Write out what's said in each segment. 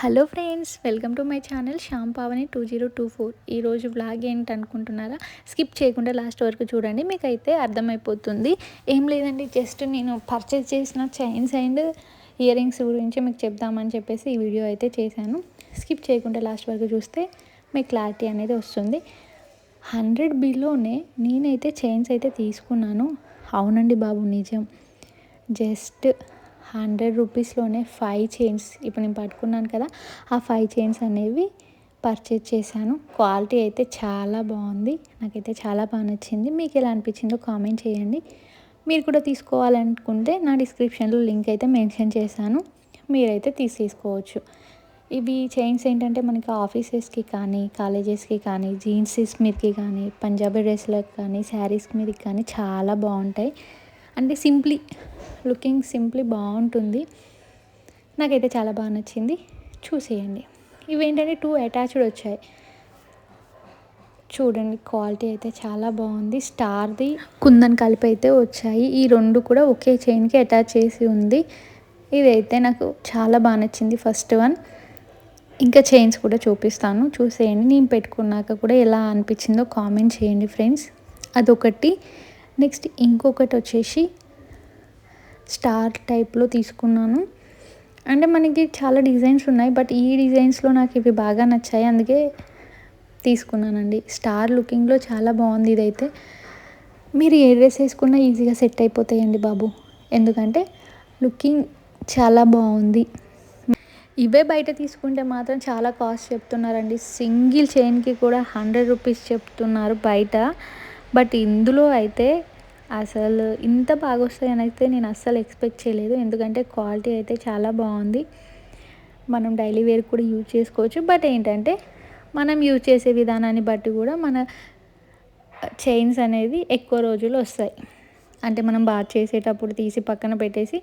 Hello friends welcome to my channel Shyam Pavani two zero two four. ఈరోజు vlog ఏంటి అనుకుంటున్నారా skip చేయకుండా last వరకు చూడండి మీకు అయితే అర్థమైపోతుంది. ఏం లేదండి జస్ట్ నేను పర్చేస్ చేసిన చైన్స్ అండ్ ఇయర్ రింగ్స్ గురించి మీకు చెప్దామని చెప్పేసి ఈ వీడియో అయితే చేశాను. స్కిప్ చేయకుండా లాస్ట్ వరకు చూస్తే మీకు క్లారిటీ అనేది వస్తుంది. హండ్రెడ్ బిలోనే నేనైతే చైన్స్ అయితే తీసుకున్నాను. అవునండి బాబు నిజం. జస్ట్ హండ్రెడ్ రూపీస్లోనే ఫైవ్ చైన్స్ ఇప్పుడు నేను పట్టుకున్నాను కదా ఆ ఫైవ్ చైన్స్ అనేవి పర్చేజ్ చేశాను. క్వాలిటీ అయితే చాలా బాగుంది నాకైతే చాలా బాగా నచ్చింది. మీకు ఎలా అనిపించిందో కామెంట్ చేయండి. మీరు కూడా తీసుకోవాలనుకుంటే నా డిస్క్రిప్షన్లో లింక్ అయితే మెన్షన్ చేశాను మీరైతే తీసేసుకోవచ్చు. ఇవి చైన్స్ ఏంటంటే మనకి ఆఫీసెస్కి కానీ కాలేజెస్కి కానీ జీన్సెస్ మీదకి కానీ పంజాబీ డ్రెస్లకు కానీ శారీస్ మీదకి కానీ చాలా బాగుంటాయి. అంటే సింప్లీ లుకింగ్ సింప్లీ బాగుంటుంది. నాకైతే చాలా బాగా నచ్చింది. చూసేయండి. ఇవేంటంటే టూ అటాచ్డ్ వచ్చాయి. చూడండి క్వాలిటీ అయితే చాలా బాగుంది. స్టార్ది కుందన్ కలిపి అయితే వచ్చాయి. ఈ రెండు కూడా ఒకే చైన్కి అటాచ్ చేసి ఉంది. ఇదైతే నాకు చాలా బాగా నచ్చింది ఫస్ట్ వన్. ఇంకా చైన్స్ కూడా చూపిస్తాను. చూసేయండి. నేను పెట్టుకున్నాక కూడా ఎలా అనిపించిందో కామెంట్ చేయండి ఫ్రెండ్స్. అదొకటి. నెక్స్ట్ ఇంకొకటి వచ్చేసి స్టార్ టైప్లో తీసుకున్నాను. అంటే మనకి చాలా డిజైన్స్ ఉన్నాయి బట్ ఈ డిజైన్స్లో నాకు ఇవి బాగా నచ్చాయి. అందుకే తీసుకున్నానండి. స్టార్ లుకింగ్లో చాలా బాగుంది ఇదైతే. మీరు ఏ డ్రెస్ వేసుకున్నా ఈజీగా సెట్ అయిపోతాయండి బాబు. ఎందుకంటే లుకింగ్ చాలా బాగుంది. ఇవే బయట తీసుకుంటే మాత్రం చాలా కాస్ట్ చెప్తున్నారండి. సింగిల్ చైన్కి కూడా హండ్రెడ్ రూపీస్ చెప్తున్నారు బయట. బట్ ఇందులో అయితే అసలు ఇంత బాగా వస్తాయని అయితే నేను అస్సలు ఎక్స్పెక్ట్ చేయలేదు. ఎందుకంటే క్వాలిటీ అయితే చాలా బాగుంది. మనం డైలీ వేర్ కూడా యూజ్ చేసుకోవచ్చు. బట్ ఏంటంటే మనం యూజ్ చేసే విధానాన్ని బట్టి కూడా మన చైన్స్ అనేది ఎక్కువ రోజులు వస్తాయి. అంటే మనం బాగా చేసేటప్పుడు తీసి పక్కన పెట్టేసి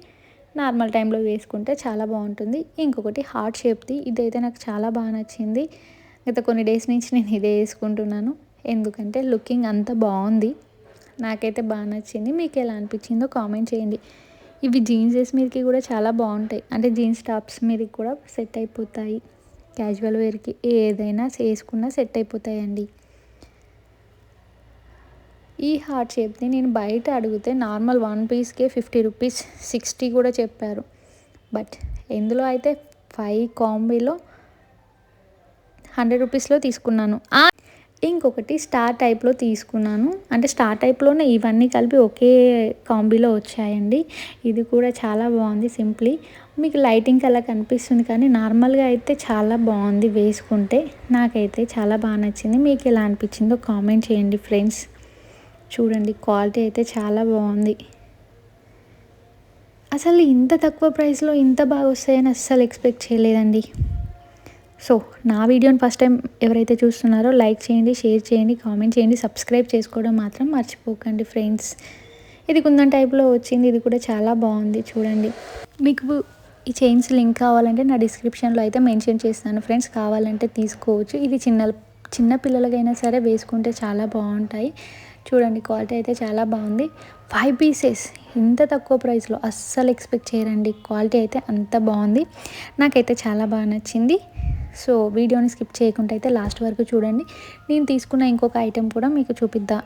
నార్మల్ టైంలో వేసుకుంటే చాలా బాగుంటుంది. ఇంకొకటి హార్ట్ షేప్ది. ఇదైతే నాకు చాలా బాగా నచ్చింది. గత కొన్ని డేస్ నుంచి నేను ఇదే వేసుకుంటున్నాను. ఎందుకంటే లుకింగ్ అంత బాగుంది. నాకైతే బాగా నచ్చింది. మీకు ఎలా అనిపించిందో కామెంట్ చేయండి. ఇవి జీన్సెస్ మీదకి కూడా చాలా బాగుంటాయి. అంటే జీన్స్ టాప్స్ మీదకి కూడా సెట్ అయిపోతాయి. క్యాజువల్ వేర్కి ఏదైనా వేసుకున్నా సెట్ అయిపోతాయండి. ఈ హార్ట్ షేప్ని నేను బయట అడిగితే నార్మల్ వన్ పీస్కే ఫిఫ్టీ రూపీస్ సిక్స్టీ కూడా చెప్పారు. బట్ ఇందులో అయితే ఫైవ్ కాంబీలో హండ్రెడ్ రూపీస్లో తీసుకున్నాను. ఇంకొకటి స్టార్ టైప్లో తీసుకున్నాను. అంటే స్టార్ టైప్లోనే ఇవన్నీ కలిపి ఒకే కాంబీలో వచ్చాయండి. ఇది కూడా చాలా బాగుంది సింప్లీ. మీకు లైటింగ్ అలా కనిపిస్తుంది కానీ నార్మల్గా అయితే చాలా బాగుంది వేసుకుంటే. నాకైతే చాలా బాగా నచ్చింది. మీకు ఎలా అనిపించిందో కామెంట్ చేయండి ఫ్రెండ్స్. చూడండి క్వాలిటీ అయితే చాలా బాగుంది. అసలు ఇంత తక్కువ ప్రైస్లో ఇంత బాగా వస్తాయని అస్సలు ఎక్స్పెక్ట్ చేయలేదండి. సో నా వీడియోని ఫస్ట్ టైం ఎవరైతే చూస్తున్నారో లైక్ చేయండి షేర్ చేయండి కామెంట్ చేయండి సబ్స్క్రైబ్ చేసుకోవడం మాత్రం మర్చిపోకండి ఫ్రెండ్స్. ఇది కుందన్ టైప్లో వచ్చింది ఇది కూడా చాలా బాగుంది చూడండి. మీకు ఈ చైన్స్ లింక్ కావాలంటే నా డిస్క్రిప్షన్లో అయితే మెన్షన్ చేస్తాను ఫ్రెండ్స్ కావాలంటే తీసుకోవచ్చు. ఇది చిన్న చిన్న పిల్లలకైనా సరే వేసుకుంటే చాలా బాగుంటాయి. చూడండి క్వాలిటీ అయితే చాలా బాగుంది. ఫైవ్ పీసెస్ ఇంత తక్కువ ప్రైస్లో అస్సలు ఎక్స్పెక్ట్ చేయరండి. క్వాలిటీ అయితే అంత బాగుంది. నాకైతే చాలా బాగా నచ్చింది. సో వీడియోని స్కిప్ చేయకుండా అయితే లాస్ట్ వరకు చూడండి. నేను తీసుకున్న ఇంకొక ఐటెం కూడా మీకు చూపిద్దా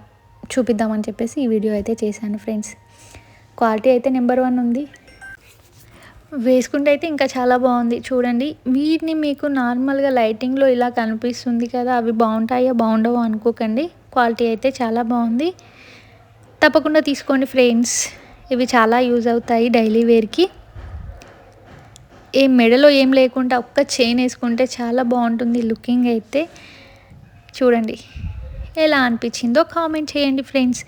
చూపిద్దామని చెప్పేసి ఈ వీడియో అయితే చేశాను ఫ్రెండ్స్. క్వాలిటీ అయితే నెంబర్ వన్ ఉంది. వేసుకుంటే అయితే ఇంకా చాలా బాగుంది. చూడండి వీటిని మీకు నార్మల్గా లైటింగ్లో ఇలా కనిపిస్తుంది కదా అవి బాగుంటాయో బాగుండవో అనుకోకండి. క్వాలిటీ అయితే చాలా బాగుంది. తప్పకుండా తీసుకోండి ఫ్రెండ్స్. ఇవి చాలా యూజ్ అవుతాయి డైలీ వేర్కి. ఏ మెడలో ఏం లేకుండా ఒక్క చైన్ వేసుకుంటే చాలా బాగుంటుంది లుకింగ్ అయితే. చూడండి ఎలా అనిపించిందో కామెంట్ చేయండి ఫ్రెండ్స్.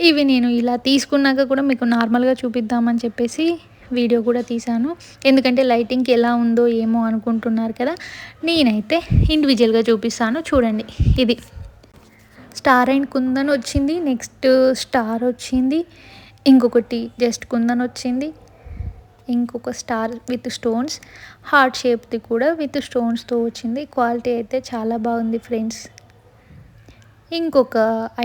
ఇవి నేను ఇలా తీసుకున్నాక కూడా మీకు నార్మల్గా చూపిద్దామని చెప్పేసి వీడియో కూడా తీశాను. ఎందుకంటే లైటింగ్కి ఎలా ఉందో ఏమో అనుకుంటున్నారు కదా నేనైతే ఇండివిజువల్గా చూపిస్తాను. చూడండి ఇది స్టార్ అండ్ కుందన్ వచ్చింది నెక్స్ట్ స్టార్ వచ్చింది ఇంకొకటి జస్ట్ కుందన్ వచ్చింది. ఇంకొక స్టార్ విత్ స్టోన్స్. హార్ట్ షేప్ది కూడా విత్ స్టోన్స్తో వచ్చింది. క్వాలిటీ అయితే చాలా బాగుంది ఫ్రెండ్స్. ఇంకొక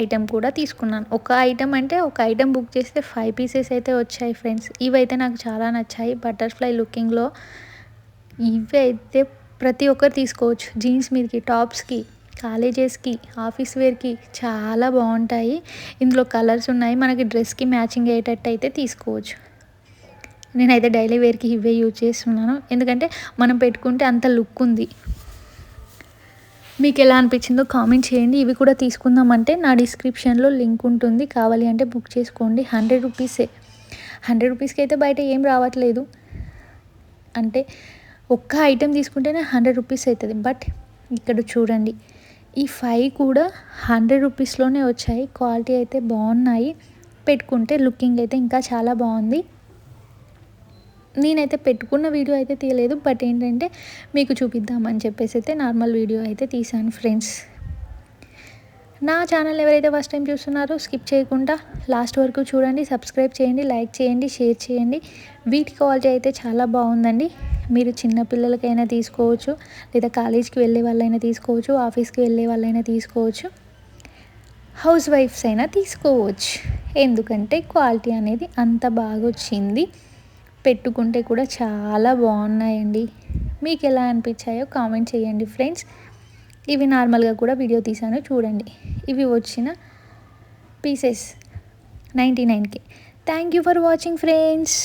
ఐటెం కూడా తీసుకున్నాను. ఒక ఐటెం అంటే ఒక ఐటెం బుక్ చేస్తే ఫైవ్ పీసెస్ అయితే వచ్చాయి ఫ్రెండ్స్. ఇవైతే నాకు చాలా నచ్చాయి. బటర్ఫ్లై లుకింగ్లో ఇవి అయితే ప్రతి ఒక్కరు తీసుకోవచ్చు. జీన్స్ మీదకి టాప్స్కి కాలేజెస్కి ఆఫీస్ వేర్కి చాలా బాగుంటాయి. ఇందులో కలర్స్ ఉన్నాయి. మనకి డ్రెస్కి మ్యాచింగ్ అయ్యేటట్టు అయితే తీసుకోవచ్చు. నేనైతే డైలీ వేర్కి ఇవే యూజ్ చేస్తున్నాను. ఎందుకంటే మనం పెట్టుకుంటే అంత లుక్ ఉంది. మీకు ఎలా అనిపించిందో కామెంట్ చేయండి. ఇవి కూడా తీసుకుందామంటే నా డిస్క్రిప్షన్లో లింక్ ఉంటుంది. కావాలి అంటే బుక్ చేసుకోండి. హండ్రెడ్ రూపీసే. హండ్రెడ్ రూపీస్కి అయితే బయట ఏం రావట్లేదు. అంటే ఒక్క ఐటెం తీసుకుంటేనే హండ్రెడ్ రూపీస్ అవుతుంది బట్ ఇక్కడ చూడండి. ఈ ఫైవ్ కూడా హండ్రెడ్ రూపీస్లోనే వచ్చాయి. క్వాలిటీ అయితే బాగున్నాయి. పెట్టుకుంటే లుకింగ్ అయితే ఇంకా చాలా బాగుంది. నేనైతే పెట్టుకున్న వీడియో అయితే తీయలేదు బట్ ఏంటంటే మీకు చూపిద్దామని చెప్పేసి అయితే నార్మల్ వీడియో అయితే తీశాను ఫ్రెండ్స్. నా ఛానల్ ఎవరైతే ఫస్ట్ టైం చూస్తున్నారో స్కిప్ చేయకుండా లాస్ట్ వరకు చూడండి సబ్స్క్రైబ్ చేయండి లైక్ చేయండి షేర్ చేయండి. వీటి క్వాలిటీ అయితే చాలా బాగుందండి. మీరు చిన్న పిల్లలకైనా తీసుకోవచ్చు లేదా కాలేజ్కి వెళ్ళే వాళ్ళైనా తీసుకోవచ్చు ఆఫీస్కి వెళ్ళే వాళ్ళైనా తీసుకోవచ్చు. హౌస్ వైఫ్స్ అయినా తీసుకోవచ్చు. ఎందుకంటే క్వాలిటీ అనేది అంత బాగా వచ్చింది పెట్టుకుంటే కూడా చాలా బాగున్నాయండి. మీకు ఎలా అనిపించాయో కామెంట్ చేయండి ఫ్రెండ్స్. ఇవి నార్మల్గా కూడా వీడియో తీసాను చూడండి. ఇవి వచ్చిన పీసెస్ నైంటీ నైన్కి. Thank you for watching friends.